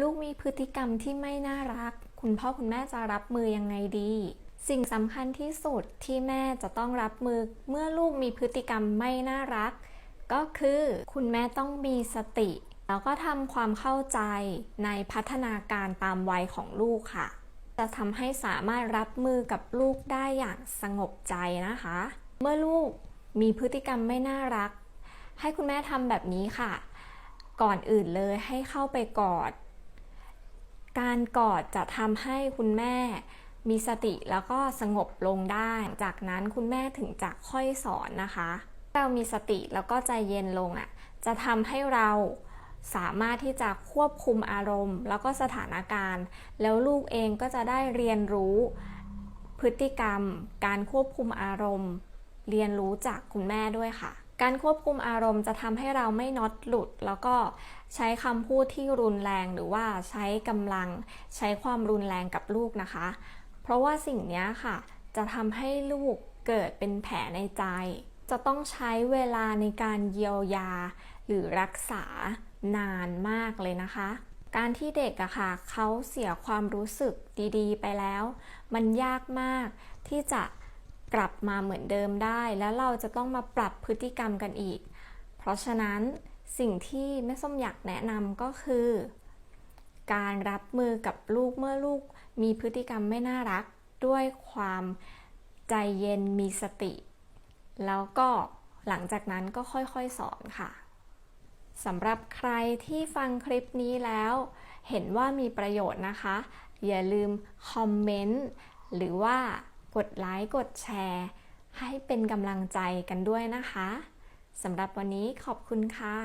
ลูกมีพฤติกรรมที่ไม่น่ารัก คุณพ่อคุณแม่จะรับมือยังไงดี สิ่งสำคัญที่สุดที่แม่จะต้องรับมือ เมื่อลูกมีพฤติกรรมไม่น่ารัก ก็คือคุณแม่ต้องมีสติ แล้วก็ทำความเข้าใจในพัฒนาการตามวัยของลูกค่ะ จะทำให้สามารถรับมือกับลูกได้อย่างสงบใจนะคะ เมื่อลูกมีพฤติกรรมไม่น่ารัก ให้คุณแม่ทำแบบนี้ค่ะ ก่อนอื่นเลยให้เข้าไปกอด การกอดจะทำให้คุณแม่มีสติแล้วก็สงบลงได้ จากนั้นคุณแม่ถึงจะค่อยสอนนะคะ เรามีสติแล้วก็ใจเย็นลงอะ จะทำให้เราสามารถที่จะควบคุมอารมณ์ แล้วก็สถานการณ์ แล้วลูกเองก็จะได้เรียนรู้พฤติกรรม การควบคุมอารมณ์ เรียนรู้จากคุณแม่ด้วยค่ะ การควบคุมอารมณ์จะทำให้เราไม่น็อตหลุด แล้วก็ใช้คำพูดที่รุนแรงหรือว่าใช้กำลังใช้ความรุนแรงกับลูกนะคะ เพราะว่าสิ่งนี้ค่ะ จะทำให้ลูกเกิดเป็นแผลในใจ จะต้องใช้เวลาในการเยียวยา หรือรักษานานมากเลยนะคะ การที่เด็กอะค่ะเขาเสียความรู้สึกดีๆ ไปแล้ว มันยากมากที่จะ กลับมาเหมือนเดิมได้ แล้วเราจะต้องมาปรับพฤติกรรมกันอีก เพราะฉะนั้นสิ่งที่แม่ส้มอยากแนะนำก็คือ การรับมือกับลูกเมื่อลูกมีพฤติกรรมไม่น่ารักด้วยความใจเย็นมีสติ แล้วก็หลังจากนั้นก็ค่อยๆสอนค่ะสำหรับใครที่ฟังคลิปนี้แล้ว เห็นว่ามีประโยชน์นะคะ อย่าลืมคอมเมนต์หรือว่า กดไลค์ กดแชร์ ให้เป็นกำลังใจกันด้วยนะคะสำหรับวันนี้ขอบคุณค่ะ